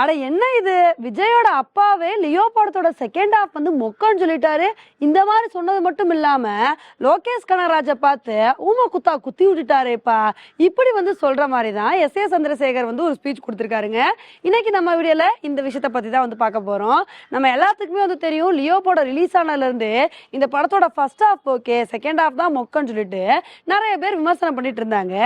அட என்ன இது? விஜயோட அப்பாவே லியோ படத்தோட செகண்ட் ஹாஃப் வந்து மொக்கன்னு சொல்லிட்டாரு. இந்த மாதிரி சொன்னது மட்டும் இல்லாம லோகேஷ் கனகராஜை பார்த்து ஊம குத்தா குத்தி விட்டுட்டாரேப்பா. இப்படி வந்து சொல்ற மாதிரி தான் எஸ். ஏ. சந்திரசேகர் வந்து ஒரு ஸ்பீச் கொடுத்துருக்காருங்க. இன்னைக்கு நம்ம வீடியோல இந்த விஷயத்த பத்தி தான் வந்து பார்க்க போறோம். நம்ம எல்லாத்துக்குமே வந்து தெரியும் லியோ படம் ரிலீஸ் ஆனதுல இருந்து இந்த படத்தோட first half okay second half தான் மொக்கன்னு சொல்லிட்டு நிறைய பேர் விமர்சனம் பண்ணிட்டு இருந்தாங்க.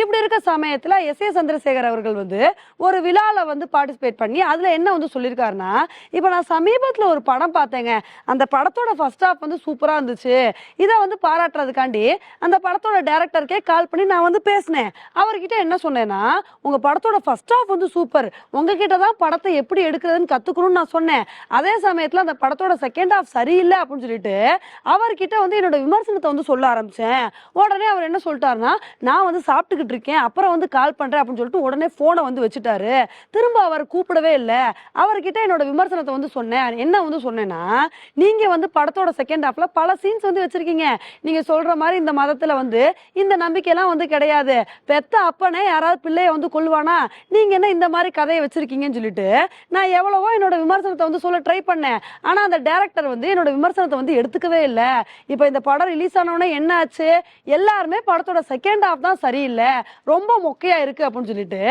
இப்படி இருக்க சமயத்துல எஸ். ஏ. சந்திரசேகர் அவர்கள் வந்து ஒரு விழால வந்து பார்ட்டிசிபேட் பண்ணி அதுல என்ன வந்து சொல்லியிருக்காருன்னா இப்போ நான் சமீபத்துல ஒரு படம் பார்த்தேங்க. அந்த படத்தோட ஃபர்ஸ்ட் ஹாஃப் வந்து சூப்பரா இருந்துச்சு. இதை வந்து பாராட்டுறதுக்காண்டி அந்த படத்தோட டேரக்டருக்கே கால் பண்ணி நான் வந்து பேசினேன். அவர்கிட்ட என்ன சொன்னேன்னா உங்க படத்தோட ஃபர்ஸ்ட் ஹாஃப் வந்து சூப்பர் உங்ககிட்ட தான் படத்தை எப்படி எடுக்கிறதுன்னு கத்துக்கணும்னு நான் சொன்னேன். அதே சமயத்துல அந்த படத்தோட செகண்ட் ஹாஃப் சரியில்லை அப்படின்னு சொல்லிட்டு அவர்கிட்ட வந்து என்னோட விமர்சனத்தை வந்து சொல்ல ஆரம்பிச்சேன். உடனே அவர் என்ன சொல்லிட்டாருன்னா நான் வந்து சாப்பிட்டுக்கிட்டு இருக்கேன். அப்புறம் வந்து கால் பண்றேன் அப்படின்னு சொல்லிட்டு உடனே போனை வந்து வச்சுட்டாரு. திரும்ப அவர் கூப்பிடவே இல்லை. அவர்கிட்ட என்னோட விமர்சனத்தை வந்து சொன்னேன். என்ன வந்து சொன்னேன்னா நீங்க வந்து படத்தோட செகண்ட் ஹாஃப்ல பல சீன்ஸ் வந்து வச்சிருக்கீங்க. நீங்க சொல்ற மாதிரி இந்த மதத்துல வந்து இந்த நம்பிக்கையெல்லாம் வந்து கிடையாது. பெத்த அப்பனே யாராவது பிள்ளைய வந்து கொள்வானா நீங்க என்ன இந்த மாதிரி கதையை வச்சிருக்கீங்கன்னு சொல்லிட்டு நான் எவ்வளவோ என்னோட விமர்சனத்தை வந்து சொல்ல ட்ரை பண்ணேன். ஆனா அந்த டேரக்டர் வந்து என்னோட விமர்சனத்தை வந்து எடுத்துக்கவே இல்லை. இப்போ இந்த படம் ரிலீஸ் ஆனவுடனே என்ன ஆச்சு? எல்லாருமே படத்தோட செகண்ட் ஹாஃப் தான் சரியில்லை. ரொம்ப மொக்கையா இருக்கு அப்படின்னு சொல்லிட்டு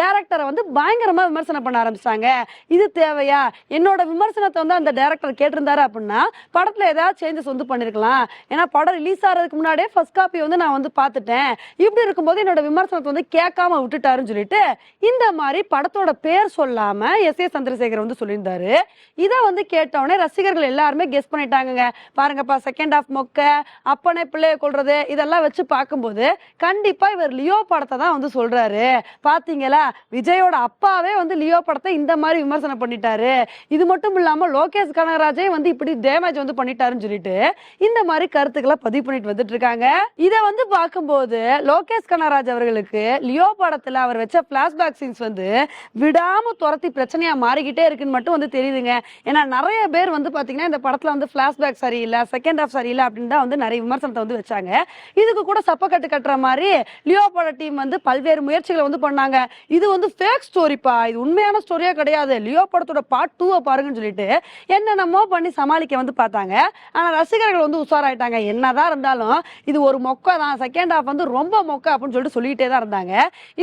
டேரக்டரை வந்து பயங்கரமா விமர்சனம் பண்ண ஆரம்பிச்சாங்க. இது தேவையா? என்னோட விமர்சனத்தை வந்து அந்த டேரக்டர் கேட்டிருந்தாரு அப்படின்னா படத்துல ஏதாவது சேஞ்சஸ் வந்து பண்ணிருக்கலாம். ஏன்னா படம் ரிலீஸ் ஆகிறதுக்கு முன்னாடியே ஃபர்ஸ்ட் காப்பி வந்து நான் வந்து பார்த்துட்டேன். இப்படி இருக்கும்போது என்னோட விமர்சனத்தை வந்து கேட்காம விட்டுட்டாருன்னு சொல்லிட்டு இந்த மாதிரி படத்தோட பேர் சொல்லாம எஸ் ஏ சந்திரசேகர் வந்து சொல்லியிருந்தாரு. இதை வந்து கேட்டவுடனே ரசிகர்கள் எல்லாருமே கெஸ் பண்ணிட்டாங்க பாருங்கப்பா செகண்ட் ஆஃப் மொக்க அப்பனே பிள்ளைய கொள்றது இதெல்லாம் வச்சு பார்க்கும்போது கண்டிப்பா இவர் லியோ படத்தை தான் வந்து சொல்றாரு. பாத்தீங்களா? விஜயோட அப்பாவே வந்து லியோ படம் படத்தை இந்த மாதிரி விமர்சனம் பண்ணிட்டாரு. இது மட்டும் இல்லாம லோகேஷ் கனகராஜே வந்து இப்படி டேமேஜ் வந்து பண்ணிட்டாருன்னு சொல்லிட்டு இந்த மாதிரி கருத்துக்களை பதிவு பண்ணிட்டு வந்துட்டு இருக்காங்க இதை வந்து பார்க்கும்போது லோகேஷ் கனகராஜ் அவர்களுக்கு லியோ படத்துல அவர் வச்ச பிளாஷ்பேக் சீன்ஸ் வந்து விடாம துரத்தி பிரச்சனையா மாறிக்கிட்டே இருக்குன்னு மட்டும் வந்து தெரியுதுங்க. ஏன்னா நிறைய பேர் வந்து பாத்தீங்கன்னா இந்த படத்துல வந்து பிளாஷ்பேக் சரியில்லை செகண்ட் ஹாஃப் சரியில்லை அப்படின்னு தான் வந்து நிறைய விமர்சனத்தை வந்து வச்சாங்க. இதுக்கு கூட சப்பக்கட்டு கட்டுற மாதிரி லியோ பட டீம் வந்து பல்வேறு முயற்சிகளை வந்து பண்ணாங்க. இது வந்து ஃபேக் ஸ்டோரிப்பா இது உண்மையான ஸ்டோரியே கிடையாது. லியோ படத்தோட பார்ட் டூவை பாருங்கன்னு சொல்லிட்டு என்னென்னமோ பண்ணி சமாளிக்க வந்து பார்த்தாங்க. ஆனா ரசிகர்கள் வந்து உஷாராயிட்டாங்க. என்னதான் இருந்தாலும் இது ஒரு மொக்க தான். செகண்ட் ஹாஃப் வந்து ரொம்ப மொக்க அப்படின்னு சொல்லிட்டு சொல்லிட்டே தான் இருந்தாங்க.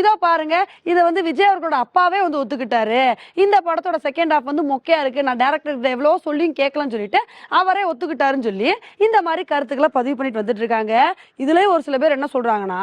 இதோ பாருங்க இதை வந்து விஜய் அவர்களோட அப்பாவே வந்து ஒத்துக்கிட்டாரு. இந்த படத்தோட செகண்ட் ஹாஃப் வந்து மொக்கையா இருக்கு. நான் டேரக்டர் எவ்வளோ சொல்லியும் கேட்கலாம்னு சொல்லிட்டு அவரே ஒத்துக்கிட்டாருன்னு சொல்லி இந்த மாதிரி கருத்துக்களை பதிவு பண்ணிட்டு வந்துட்டு இருக்காங்க. இதுலயே ஒரு சில பேர் என்ன சொல்றாங்கன்னா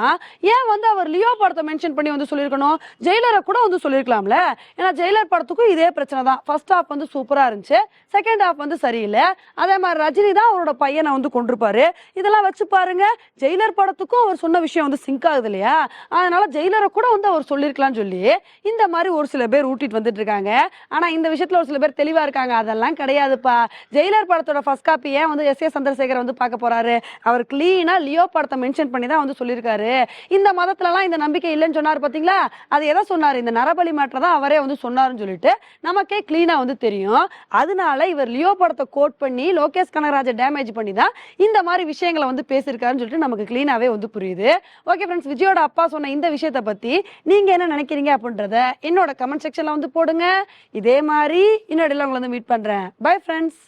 ஏன் வந்து அவர் லியோ படத்தை மென்ஷன் பண்ணி வந்து சொல்லியிருக்கணும்? ஜெயிலரை கூட வந்து சொல்லியிருக்கலாம்ல. ஏன்னா ஜெயிலர் படத்துக்கும் இதே பிரச்சனை தான். ஃபர்ஸ்ட் ஹாஃப் வந்து சூப்பராக இருந்துச்சு. செகண்ட் ஹாஃப் வந்து சரியில்லை. அதே மாதிரி ரஜினி தான் அவரோட பையனை வந்து கொண்டிருப்பாரு இதெல்லாம் வச்சு பாருங்க ஜெயிலர் படத்துக்கும் அவர் சொன்ன விஷயம் வந்து சிங்க் ஆகுது இல்லையா? அதனால ஜெயிலரை கூட வந்து அவர் சொல்லியிருக்கலாம்னு சொல்லி இந்த மாதிரி ஒரு சில பேர் ஊட்டிட்டு வந்துட்டு இருக்காங்க. ஆனால் இந்த விஷயத்தில் ஒரு சில பேர் தெளிவாக இருக்காங்க. அதெல்லாம் கிடையாதுப்பா. ஜெயிலர் படத்தோட ஃபர்ஸ்ட் காப்பி ஏன் வந்து எஸ் ஏ சந்திரசேகர் வந்து பார்க்க போறாரு? அவர் கிளீனாக லியோ படத்தை மென்ஷன் பண்ணி தான் வந்து சொல்லியிருக்காரு. இந்த மதத்துலலாம் இந்த நம்பிக்கை இல்லைன்னு சொன்னார் பார்த்தீங்களா அது எதை சொன்னார்? இந்த நரபலி மாற்ற தான் அவரே வந்து சொன்னாருன்னு சொல்லிட்டு நமக்கே கிளீனாக வந்து தெரியும். அதனால இவர் லியோ படத்தை கோட் பண்ணி லோகேஷ் கனகராஜை டேமேஜ் பண்ணி தான் இந்த மாதிரி விஷயங்களை வந்து பேசியிருக்காருன்னு சொல்லிட்டு நமக்கு கிளீனாகவே வந்து புரியுது. ஓகே ஃப்ரெண்ட்ஸ் விஜயோட அப்பா சொன்ன இந்த விஷயத்தை பற்றி நீங்கள் என்ன நினைக்கிறீங்க அப்படின்றத என்னோட கமெண்ட் செக்ஷனில் வந்து போடுங்க. இதே மாதிரி இன்னொரு உங்களை வந்து மீட் பண்ணுறேன் பை ஃப்ரெண்ட்ஸ்